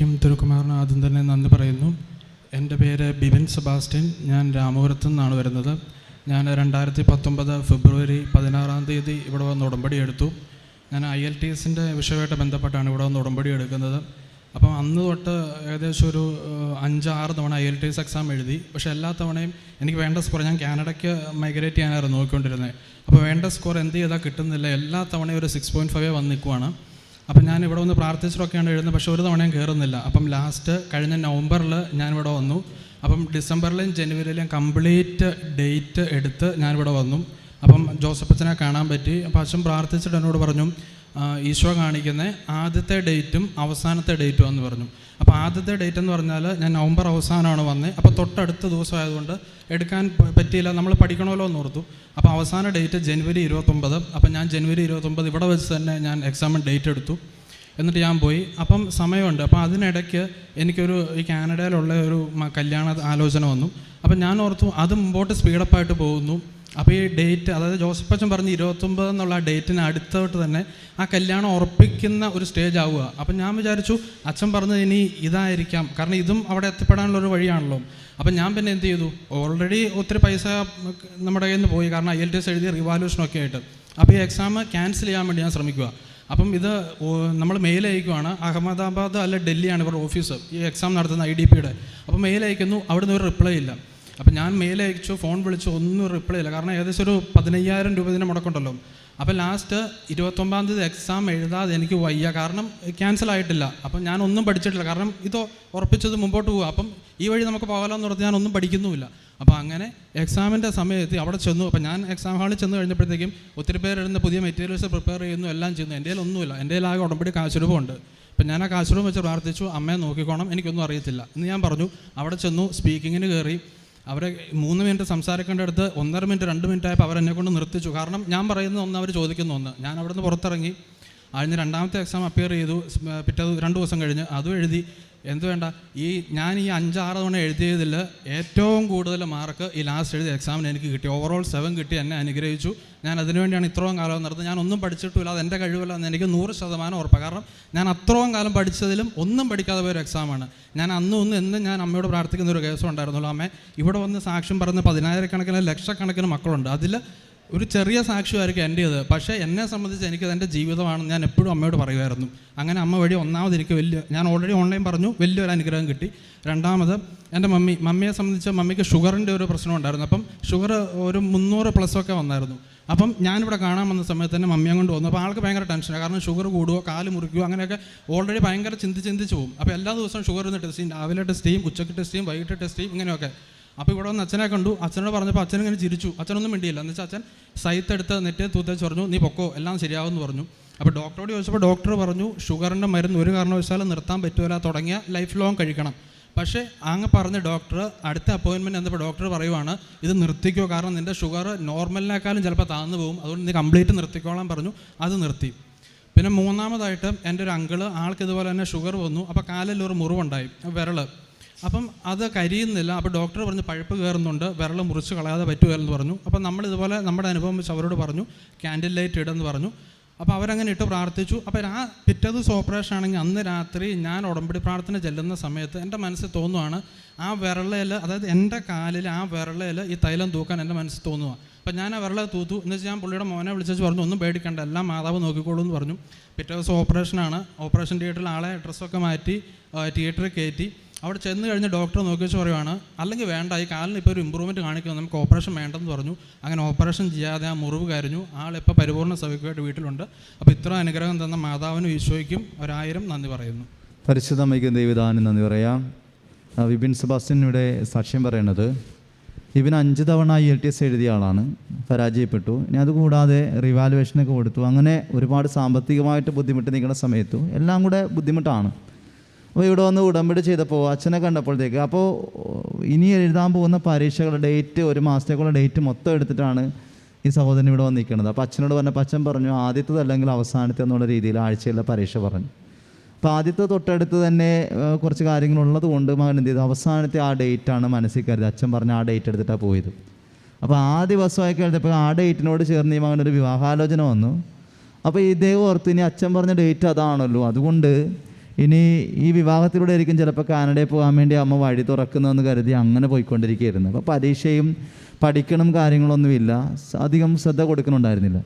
അമ്മയ്ക്കും തിരുക്കുമാറിനും ആദ്യം തന്നെ നന്ദി പറയുന്നു. എന്റെ പേര് ബിബിൻ സെബാസ്റ്റ്യൻ. ഞാൻ രാമപുരത്തു നിന്നാണ് വരുന്നത്. ഞാൻ രണ്ടായിരത്തി പത്തൊമ്പത് ഫെബ്രുവരി പതിനാറാം തീയതി ഇവിടെ വന്ന് ഉടമ്പടി എടുത്തു. ഞാൻ ഐ എൽ ടി എസിന്റെ വിഷയമായിട്ട് ബന്ധപ്പെട്ടാണ് ഇവിടെ വന്ന് ഉടമ്പടി എടുക്കുന്നത്. അപ്പം അന്ന് തൊട്ട് ഏകദേശം ഒരു അഞ്ചാറ് തവണ I L T S exam എഴുതി. പക്ഷേ എല്ലാ തവണയും എനിക്ക് വേണ്ട സ്കോർ ഞാൻ കാനഡയ്ക്ക് മൈഗ്രേറ്റ് ചെയ്യാനായിരുന്നു നോക്കിക്കൊണ്ടിരുന്നത്. അപ്പോൾ വേണ്ട സ്കോർ എന്ത് ചെയ്താൽ കിട്ടുന്നില്ല. എല്ലാ തവണയും ഒരു സിക്സ് പോയിന്റ് ഫൈവ് വന്ന് നിൽക്കുവാണ് അപ്പം ഞാൻ ഇവിടെ വന്ന് പ്രാർത്ഥിച്ചിട്ടൊക്കെയാണ് എഴുതുന്നത്. പക്ഷേ ഒരു തവണയും കയറുന്നില്ല അപ്പം ലാസ്റ്റ് കഴിഞ്ഞ നവംബറിൽ ഞാൻ ഇവിടെ വന്നു. അപ്പം ഡിസംബറിലും ജനുവരിയിലും കംപ്ലീറ്റ് ഡേറ്റ് എടുത്ത് ഞാനിവിടെ വന്നു. അപ്പം ജോസഫച്ചനെ കാണാൻ പറ്റി. അപ്പം അച്ഛൻ പ്രാർത്ഥിച്ചിട്ട് എന്നോട് പറഞ്ഞു "ആ, ഈശോ കാണിക്കുന്ന ആദ്യത്തെ ഡേറ്റും അവസാനത്തെ ഡേറ്റും എന്ന് പറഞ്ഞു. അപ്പോൾ ആദ്യത്തെ ഡേറ്റ് എന്ന് പറഞ്ഞാൽ ഞാൻ നവംബർ അവസാനമാണ് വന്നത് അപ്പോൾ തൊട്ടടുത്ത ദിവസം ആയതുകൊണ്ട് എടുക്കാൻ പറ്റിയില്ല. നമ്മൾ പഠിക്കണമല്ലോ എന്ന് ഓർത്തു. അപ്പോൾ അവസാന ഡേറ്റ് ജനുവരി ഇരുപത്തൊമ്പത്. അപ്പോൾ ഞാൻ ജനുവരി ഇരുപത്തൊമ്പത് ഇവിടെ വെച്ച് തന്നെ ഞാൻ എക്സാമിന് ഡേറ്റ് എടുത്തു. എന്നിട്ട് ഞാൻ പോയി. അപ്പം സമയമുണ്ട്. അപ്പോൾ അതിനിടയ്ക്ക് എനിക്കൊരു ഈ കാനഡയിലുള്ള ഒരു കല്യാണ ആലോചന വന്നു. അപ്പം ഞാൻ ഓർത്തു അത് മുമ്പോട്ട് സ്പീഡപ്പായിട്ട് പോകുന്നു. അപ്പോൾ ഈ ഡേറ്റ് അതായത് ജോസഫ് അച്ഛൻ പറഞ്ഞ് ഇരുപത്തൊമ്പത് എന്നുള്ള ആ ഡേറ്റിന് അടുത്തോട്ട് തന്നെ ആ കല്യാണം ഉറപ്പിക്കുന്ന ഒരു സ്റ്റേജ് ആവുക. അപ്പം ഞാൻ വിചാരിച്ചു അച്ഛൻ പറഞ്ഞത് ഇനി ഇതായിരിക്കാം. കാരണം ഇതും അവിടെ എത്തിപ്പെടാനുള്ള ഒരു വഴിയാണല്ലോ. അപ്പം ഞാൻ പിന്നെ എന്ത് ചെയ്തു? ഓൾറെഡി ഒത്തിരി പൈസ നമ്മുടെ കയ്യിൽ നിന്ന് പോയി. കാരണം ഐ എൽ ടി എസ് എഴുതിയ റിവാലുവേഷനൊക്കെ ആയിട്ട്. അപ്പോൾ ഈ എക്സാം ക്യാൻസൽ ചെയ്യാൻ വേണ്ടി ഞാൻ ശ്രമിക്കുക. അപ്പം ഇത് നമ്മൾ മെയിൽ അയക്കുവാണ്. അഹമ്മദാബാദ് അല്ല ഡൽഹിയാണ് ഇവരുടെ ഓഫീസ് ഈ എക്സാം നടത്തുന്ന ഐ ഡി പിയുടെ അപ്പം മെയിൽ അയക്കുന്നു. അവിടുന്ന് ഒരു റിപ്ലൈ ഇല്ല. അപ്പം ഞാൻ മെയിൽ അയച്ചു ഫോൺ വിളിച്ചു ഒന്നും റിപ്ലൈ ഇല്ല. കാരണം ഏകദേശം ഒരു പതിനയ്യായിരം രൂപ ഇതിന് മുടക്കുണ്ടല്ലോ. അപ്പം ലാസ്റ്റ് ഇരുപത്തൊമ്പതാം തീയതി എക്സാം എഴുതാതെ എനിക്ക് വയ്യ. കാരണം ക്യാൻസൽ ആയിട്ടില്ല. അപ്പം ഞാൻ ഒന്നും പഠിച്ചിട്ടില്ല. കാരണം ഇത് ഉറപ്പിച്ചത് മുമ്പോട്ട് പോകുക അപ്പം ഈ വഴി നമുക്ക് പോകാമല്ലോ എന്ന് പറഞ്ഞ് ഞാൻ ഒന്നും പഠിക്കുന്നുമില്ല. അപ്പോൾ അങ്ങനെ എക്സാമിന്റെ സമയത്ത് അവിടെ ചെന്നു. അപ്പോൾ ഞാൻ എക്സാം ഹാളിൽ ചെന്ന് കഴിഞ്ഞപ്പോഴത്തേക്കും ഒത്തിരി പേരെടുന്ന് പുതിയ മെറ്റീരിയൽസ് പ്രിപ്പയർ ചെയ്യുന്നു എല്ലാം ചെയ്യുന്നു. എന്റെ ഒന്നുമില്ല. എന്റെ ആകെ ഉടമ്പടി കാശുരൂപമുണ്ട് അപ്പം ഞാൻ ആ കാശുരൂപം വെച്ച് പ്രാർത്ഥിച്ചു. അമ്മയെ നോക്കിക്കോണം. എനിക്കൊന്നും അറിയത്തില്ല. എന്ന് ഞാൻ പറഞ്ഞു. അവിടെ ചെന്നു സ്പീക്കിങ്ങിന് കയറി. അവരെ മൂന്ന് മിനിറ്റ് സംസാരിക്കേണ്ട അടുത്ത് ഒന്നര മിനിറ്റ് രണ്ട് മിനിറ്റ് ആയപ്പോൾ അവർ എന്നെ കൊണ്ട് നിർത്തിച്ചു. കാരണം ഞാൻ പറയുന്ന ഒന്ന് അവർ ചോദിക്കുന്ന ഒന്ന്. ഞാൻ അവിടെ നിന്ന് പുറത്തിറങ്ങി. അതിന് രണ്ടാമത്തെ എക്സാം അപ്പിയർ ചെയ്തു. പിറ്റേ രണ്ട് ദിവസം കഴിഞ്ഞ്. അതും എഴുതി. എന്ത് വേണ്ട? ഈ ഞാൻ ഈ അഞ്ചാറ് തവണ എഴുതിയതിൽ ഏറ്റവും കൂടുതൽ മാർക്ക് ഈ ലാസ്റ്റ് എഴുതിയ എക്സാമിന് എനിക്ക് കിട്ടി. ഓവറോൾ സെവൻ കിട്ടി എന്നെ അനുഗ്രഹിച്ചു. ഞാൻ അതിനുവേണ്ടിയാണ് ഇത്രയും കാലം നടത്തുന്നത് ഞാൻ ഒന്നും പഠിച്ചിട്ടില്ല അത് എന്റെ കഴിവല്ല. എന്ന് എനിക്ക് നൂറ് ശതമാനം ഉറപ്പാണ് കാരണം ഞാൻ അത്രയും കാലം പഠിച്ചതിലും ഒന്നും പഠിക്കാതെ പോയൊരു എക്സാമാണ് ഞാൻ അന്നും ഒന്നും എന്നും ഞാൻ അമ്മയോട് പ്രാർത്ഥിക്കുന്ന ഒരു കേസം ഉണ്ടായിരുന്നുള്ളൂ. അമ്മേ ഇവിടെ വന്ന് സാക്ഷ്യം പറഞ്ഞ് പതിനായിരക്കണക്കിന് ലക്ഷക്കണക്കിന് മക്കളുണ്ട്. അതിൽ ഒരു ചെറിയ സാക്ഷ്യമായിരിക്കും എന്റേത് പക്ഷേ എന്നെ സംബന്ധിച്ച് എനിക്കത് എന്റെ ജീവിതമാണെന്ന് ഞാൻ എപ്പോഴും അമ്മയോട് പറയുമായിരുന്നു. അങ്ങനെ അമ്മ വഴി ഒന്നാമത് എനിക്ക് വലിയ ഞാൻ ഓൾറെഡി ഓൺലൈൻ പറഞ്ഞു വലിയൊരു അനുഗ്രഹം കിട്ടി. രണ്ടാമത് എന്റെ മമ്മി മമ്മിയെ സംബന്ധിച്ച് മമ്മിക്ക് ഷുഗറിന്റെ ഒരു പ്രശ്നം ഉണ്ടായിരുന്നു. അപ്പം ഷുഗർ ഒരു മുന്നൂറ് പ്ലസ് ഒക്കെ വന്നായിരുന്നു. അപ്പം ഞാനിവിടെ കാണാൻ വന്ന സമയത്ത് തന്നെ മമ്മിയെ കൊണ്ട് വന്നു. അപ്പോൾ ആൾക്ക് ഭയങ്കര ടെൻഷനാണ് കാരണം ഷുഗർ കൂടുകയോ കാൽ മുറിക്കുകയോ അങ്ങനെയൊക്കെ ഓൾറെഡി ഭയങ്കര ചിന്തി ചിന്തിച്ച് പോകും. അപ്പോൾ എല്ലാ ദിവസവും ഷുഗർ ഇന്ന് ടെസ്റ്റ് ചെയ്യും. രാവിലെ ടെസ്റ്റ് ചെയ്യും ഉച്ചയ്ക്ക് ടെസ്റ്റ് ചെയ്യും വൈകിട്ട് ടെസ്റ്റ് ചെയ്യും ഇങ്ങനെയൊക്കെ. അപ്പോൾ ഇവിടെ വന്ന് അച്ഛനെ കണ്ടു. അച്ഛനോട് പറഞ്ഞപ്പോൾ അച്ഛൻ ഇങ്ങനെ ചിരിച്ചു. അച്ഛനൊന്നും മിണ്ടിയില്ല. എന്ന് വെച്ചാൽ അച്ഛൻ സൈത്തെടുത്ത് നെറ്റ് തൂത്തേച്ച് പറഞ്ഞു നീ പൊക്കോ എല്ലാം ശരിയാവുമെന്ന് പറഞ്ഞു. അപ്പോൾ ഡോക്ടറോട് ചോദിച്ചപ്പോൾ ഡോക്ടർ പറഞ്ഞു ഷുഗറിന്റെ മരുന്ന് ഒരു കാരണവശാലും നിർത്താൻ പറ്റുമല്ല തുടങ്ങിയ ലൈഫ് ലോങ് കഴിക്കണം. പക്ഷേ അങ്ങ് പറഞ്ഞ ഡോക്ടർ അടുത്ത അപ്പോയിൻമെന്റ് എന്നപ്പോൾ ഡോക്ടർ പറയുവാണ് ഇത് നിർത്തിക്കോ. കാരണം നിന്റെ ഷുഗർ നോർമലിനേക്കാളും ചിലപ്പോൾ താഴ്ന്നു പോകും. അതുകൊണ്ട് നീ കംപ്ലീറ്റ് നിർത്തിക്കോളാൻ പറഞ്ഞു. അത് നിർത്തി. പിന്നെ മൂന്നാമതായിട്ട് എന്റെ ഒരു അങ്കിൾ ആൾക്ക് ഇതുപോലെ തന്നെ ഷുഗർ വന്നു. അപ്പോൾ കാലിൽ ഒരു മുറിവുണ്ടായി. വിരൽ അപ്പം അത് കരിയുന്നില്ല. അപ്പോൾ ഡോക്ടർ പറഞ്ഞു പഴുപ്പ് കയറുന്നുണ്ട്. വിരൽ മുറിച്ച് കളയാതെ പറ്റുകയെന്ന് പറഞ്ഞു. അപ്പം നമ്മൾ ഇതുപോലെ നമ്മുടെ അനുഭവം വെച്ച് അവരോട് പറഞ്ഞു. ക്യാൻഡിൽ ലൈറ്റ് ഇടെന്ന് പറഞ്ഞു. അപ്പോൾ അവരങ്ങനെ ഇട്ട് പ്രാർത്ഥിച്ചു. അപ്പോൾ ആ പിറ്റേ ദിവസം ഓപ്പറേഷൻ ആണെങ്കിൽ അന്ന് രാത്രി ഞാൻ ഉടമ്പടി പ്രാർത്ഥന ചെല്ലുന്ന സമയത്ത് എന്റെ മനസ്സിൽ തോന്നുവാണ് ആ വിരളയിൽ അതായത് എന്റെ കാലിൽ ആ വിരളയിൽ ഈ തൈലം തൂക്കാൻ എന്റെ മനസ്സിൽ തോന്നുക അപ്പോൾ ഞാൻ ആ വിരള തൂത്തു. എന്ന് വെച്ചാൽ ഞാൻ പുള്ളിയുടെ മോനെ വിളിച്ചു പറഞ്ഞു ഒന്നും പേടിക്കണ്ട. എല്ലാം മാതാവ് നോക്കിക്കോളൂ എന്ന് പറഞ്ഞു. പിറ്റേ ദിവസം ഓപ്പറേഷനാണ് ഓപ്പറേഷൻ തിയേറ്ററിൽ ആളെ ഡ്രസ്സൊക്കെ മാറ്റി തിയേറ്ററിൽ കയറ്റി. അവിടെ ചെന്ന് കഴിഞ്ഞ് ഡോക്ടർ നോക്കി വെച്ച് പറയുവാണ് അല്ലെങ്കിൽ വേണ്ട ഈ കാലിന് ഇപ്പോൾ ഒരു ഇമ്പ്രൂവ്മെന്റ് കാണിക്കുന്നു നമുക്ക് ഓപ്പറേഷൻ വേണ്ടെന്ന് പറഞ്ഞു. അങ്ങനെ ഓപ്പറേഷൻ ചെയ്യാതെ ആ മുറിവ് കരഞ്ഞു. ആളിപ്പോൾ പരിപൂർണ സൗഖ്യമായിട്ട് വീട്ടിലുണ്ട്. അപ്പോൾ ഇത്ര അനുഗ്രഹം തന്ന മാതാവിനും ഈശോയ്ക്കും ഒരായിരം നന്ദി പറയുന്നു. പരിശുദ്ധ അമ്മയ്ക്കും ദൈവദാനം നന്ദി പറയാം. വിപിൻ സെബാസ്റ്റ്യൻ സാക്ഷ്യം പറയുന്നത് ഇവൻ അഞ്ച് തവണ ഐ എൽ ടി എസ് എഴുതിയ ആളാണ്. പരാജയപ്പെട്ടു. ഇനി അതുകൂടാതെ റിവാലുവേഷനൊക്കെ കൊടുത്തു. അങ്ങനെ ഒരുപാട് സാമ്പത്തികമായിട്ട് ബുദ്ധിമുട്ട് നിൽക്കുന്ന സമയത്തു എല്ലാം കൂടെ ബുദ്ധിമുട്ടാണ്. അപ്പോൾ ഇവിടെ വന്ന് ഉടമ്പടി ചെയ്തപ്പോൾ അച്ഛനെ കണ്ടപ്പോഴത്തേക്ക് അപ്പോൾ ഇനി എഴുതാൻ പോകുന്ന പരീക്ഷകളുടെ ഡേറ്റ് ഒരു മാസത്തേക്കുള്ള ഡേറ്റ് മൊത്തം എടുത്തിട്ടാണ് ഈ സഹോദരൻ ഇവിടെ വന്ന് നിൽക്കുന്നത് അപ്പോൾ അച്ഛനോട് പറഞ്ഞപ്പോൾ അച്ഛൻ പറഞ്ഞു ആദ്യത്തത് അല്ലെങ്കിൽ അവസാനത്തെ എന്നുള്ള രീതിയിൽ ആഴ്ചയിലെ പരീക്ഷ പറഞ്ഞു. അപ്പോൾ ആദ്യത്തെ തൊട്ടടുത്ത് തന്നെ കുറച്ച് കാര്യങ്ങളുള്ളത് കൊണ്ട് മകൻ എന്ത് ചെയ്തു? അവസാനത്തെ ആ ഡേറ്റാണ് മനസ്സിൽ കരുത് അച്ഛൻ പറഞ്ഞ ആ ഡേറ്റ് എടുത്തിട്ടാണ് പോയത്. അപ്പോൾ ആ ദിവസമായി കഴിഞ്ഞപ്പോൾ ആ ഡേറ്റിനോട് ചേർന്ന് ഈ മകനൊരു വിവാഹാലോചന വന്നു. അപ്പോൾ ഇദ്ദേഹം ഓർത്ത് ഇനി അച്ഛൻ പറഞ്ഞ ഡേറ്റ് അതാണല്ലോ. അതുകൊണ്ട് ഇനി ഈ വിവാഹത്തിലൂടെ ആയിരിക്കും ചിലപ്പോൾ കാനഡയിൽ പോകാൻ വേണ്ടി അമ്മ വഴി തുറക്കുന്നതെന്ന് കരുതി അങ്ങനെ പോയിക്കൊണ്ടിരിക്കുകയായിരുന്നു. അപ്പോൾ പരീക്ഷയും പഠിക്കണം കാര്യങ്ങളൊന്നുമില്ല. അധികം ശ്രദ്ധ കൊടുക്കുന്നുണ്ടായിരുന്നില്ല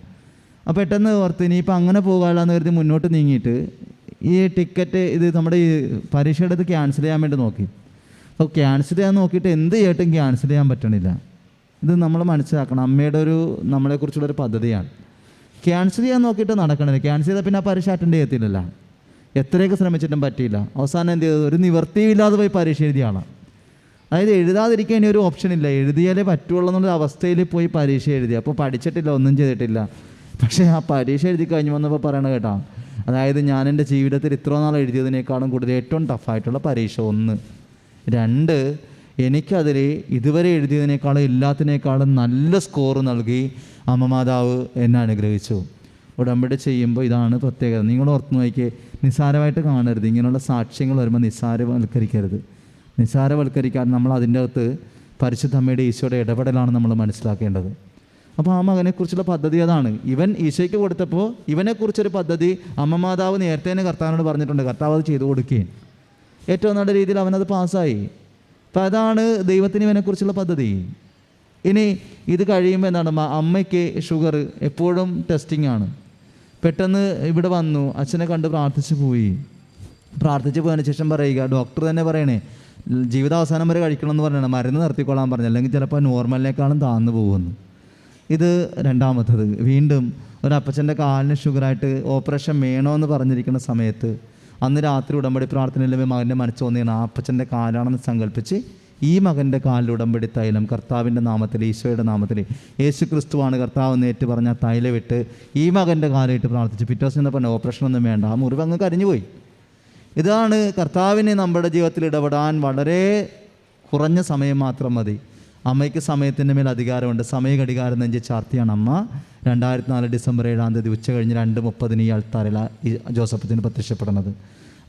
അപ്പോൾ പെട്ടെന്ന് ഓർത്ത് ഇനിയിപ്പോൾ അങ്ങനെ പോകാമെന്ന് കരുതി മുന്നോട്ട് നീങ്ങിയിട്ട് ഈ ടിക്കറ്റ് ഇത് നമ്മുടെ ഈ പരീക്ഷയുടെ ഇത് ക്യാൻസൽ ചെയ്യാൻ വേണ്ടി നോക്കി. അപ്പോൾ ക്യാൻസൽ ചെയ്യാൻ നോക്കിയിട്ട് എന്ത് ചെയ്യട്ടും ക്യാൻസൽ ചെയ്യാൻ പറ്റണില്ല. ഇത് നമ്മൾ മനസ്സിലാക്കണം. അമ്മയുടെ ഒരു നമ്മളെക്കുറിച്ചുള്ളൊരു പദ്ധതിയാണ്. ക്യാൻസൽ ചെയ്യാൻ നോക്കിയിട്ട് നടക്കണില്ല. ക്യാൻസൽ ചെയ്താൽ പിന്നെ ആ പരീക്ഷ അറ്റൻഡ് ചെയ്യത്തില്ലല്ലോ. എത്രയൊക്കെ ശ്രമിച്ചിട്ടും പറ്റിയില്ല. അവസാനം എന്ത് ചെയ്തത്? ഒരു നിവർത്തിയില്ലാതെ പോയി പരീക്ഷ എഴുതിയ ആളാണ് അതായത് എഴുതാതിരിക്കാൻ ഇനി ഒരു ഓപ്ഷൻ ഇല്ല. എഴുതിയാലേ പറ്റുള്ളൂ എന്നുള്ള അവസ്ഥയിൽ പോയി പരീക്ഷ എഴുതി. അപ്പോൾ പഠിച്ചിട്ടില്ല ഒന്നും ചെയ്തിട്ടില്ല. പക്ഷേ ആ പരീക്ഷ എഴുതി കഴിഞ്ഞു വന്നപ്പോൾ പറയണ കേട്ടോ അതായത് ഞാൻ എന്റെ ജീവിതത്തിൽ ഇത്ര നാൾ എഴുതിയതിനേക്കാളും കൂടുതൽ ഏറ്റവും ടഫായിട്ടുള്ള പരീക്ഷ ഒന്ന്. രണ്ട് എനിക്കതിൽ ഇതുവരെ എഴുതിയതിനേക്കാളും എല്ലാത്തിനേക്കാളും നല്ല സ്കോർ നൽകി അമ്മമാതാവ് എന്നെ അനുഗ്രഹിച്ചു. ഉടമ്പടി ചെയ്യുമ്പോൾ ഇതാണ് പ്രത്യേകത. നിങ്ങൾ ഓർത്ത് നോക്കിയേ നിസ്സാരമായിട്ട് കാണരുത്. ഇങ്ങനെയുള്ള സാക്ഷ്യങ്ങൾ വരുമ്പോൾ നിസ്സാരവൽക്കരിക്കരുത് നിസ്സാരവൽക്കരിക്കാൻ നമ്മൾ അതിന്റെ അകത്ത് പരിശുദ്ധ അമ്മയുടെ ഈശോയുടെ ഇടപെടലാണ് നമ്മൾ മനസ്സിലാക്കേണ്ടത്. അപ്പോൾ ആ മകനെക്കുറിച്ചുള്ള പദ്ധതി അതാണ്. ഇവൻ ഈശോയ്ക്ക് കൊടുത്തപ്പോൾ ഇവനെക്കുറിച്ചൊരു പദ്ധതി അമ്മ മാതാവ് നേരത്തെ തന്നെ കർത്താവിനോട് പറഞ്ഞിട്ടുണ്ട്. കർത്താവ് അത് ചെയ്തു കൊടുക്കുകയും. ഏറ്റവും നല്ല രീതിയിൽ അവനത് പാസ്സായി. അപ്പം അതാണ് ദൈവത്തിന് ഇവനെക്കുറിച്ചുള്ള പദ്ധതി. ഇനി ഇത് കഴിയുമ്പോൾ എന്താണ്? അമ്മയ്ക്ക് ഷുഗർ എപ്പോഴും ടെസ്റ്റിംഗ് ആണ്. പെട്ടെന്ന് ഇവിടെ വന്നു. അച്ഛനെ കണ്ട് പ്രാർത്ഥിച്ചു പോയി. പ്രാർത്ഥിച്ച് പോയതിന് ശേഷം പറയുക ഡോക്ടർ തന്നെ പറയണേ ജീവിതാവസാനം വരെ കഴിക്കണം എന്ന് മരുന്ന് നിർത്തിക്കൊള്ളാൻ പറഞ്ഞു. അല്ലെങ്കിൽ ചിലപ്പോൾ നോർമലിനേക്കാളും താന്നു പോകുമെന്ന് ഇത് രണ്ടാമത്തത്. വീണ്ടും ഒരു കാലിന് ഷുഗറായിട്ട് ഓപ്പറേഷൻ വേണമെന്ന് പറഞ്ഞിരിക്കുന്ന സമയത്ത് അന്ന് രാത്രി ഉടമ്പടി പ്രാർത്ഥനയിലും മകന്റെ മനസ്സ് തോന്നിയാണ്. ആ അപ്പച്ചന്റെ കാലാണെന്ന് സങ്കല്പിച്ച് ഈ മകന്റെ കാലിൽ ഉടമ്പടി തൈലം കർത്താവിന്റെ നാമത്തിൽ ഈശോയുടെ നാമത്തിൽ യേശു ക്രിസ്തുവാണ് കർത്താവ് നേറ്റ് പറഞ്ഞ ആ തൈലം ഇട്ട് ഈ മകന്റെ കാലിട്ട് പ്രാർത്ഥിച്ചു. പിറ്റേ ദിവസം പറഞ്ഞ ഓപ്പറേഷൻ ഒന്നും വേണ്ട ആ മുറിവ് അങ്ങ് കരിഞ്ഞുപോയി ഇതാണ് കർത്താവിനെ നമ്മുടെ ജീവിതത്തിൽ ഇടപെടാൻ വളരെ കുറഞ്ഞ സമയം മാത്രം മതി. അമ്മയ്ക്ക് സമയത്തിന്റെ മേൽ അധികാരമുണ്ട്. സമയഘടികാരം നെഞ്ചി ചാർത്തിയാണ് അമ്മ. രണ്ടായിരത്തി നാല് ഡിസംബർ ഏഴാം തീയതി ഉച്ച കഴിഞ്ഞ് രണ്ട് മുപ്പതിന് ഈ അൾത്താറിൽ ഈ ജോസഫത്തിന് പ്രത്യക്ഷപ്പെടുന്നത്.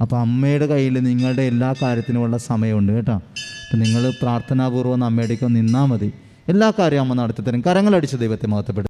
അപ്പോൾ അമ്മയുടെ കയ്യിൽ നിങ്ങളുടെ എല്ലാ കാര്യത്തിനുമുള്ള സമയമുണ്ട് കേട്ടോ. അപ്പം നിങ്ങൾ പ്രാർത്ഥനാപൂർവം അമ്മയുടെയൊക്കെ നിന്നാൽ മതി. എല്ലാ കാര്യവും അമ്മ നടത്തി തരും കരങ്ങളടിച്ച് ദൈവത്തെ മഹത്വപ്പെടും